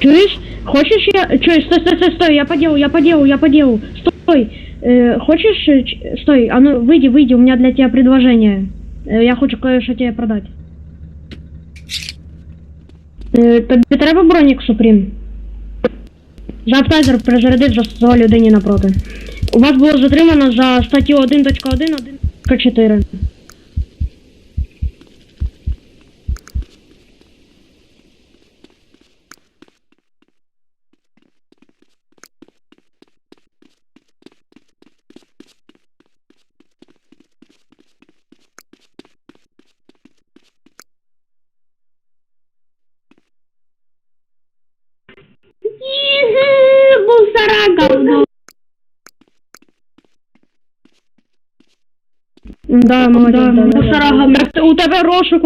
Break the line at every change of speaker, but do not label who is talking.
Чуешь? Хочешь я... Чуешь, стой, стой, стой, стой, я по делу, я по делу, я по делу. Стой. Э, хочешь... э, ч- Стой, а ну выйди, выйди, у меня для тебя предложение. Э, я хочу кое-що тебе продать. Е, тобі треба бронік Супрім? Жаптайзер перезарядив застосував людині напроти. У вас було затримано за статтю 1.1, Да, молодець, да, говно. У тебе розшук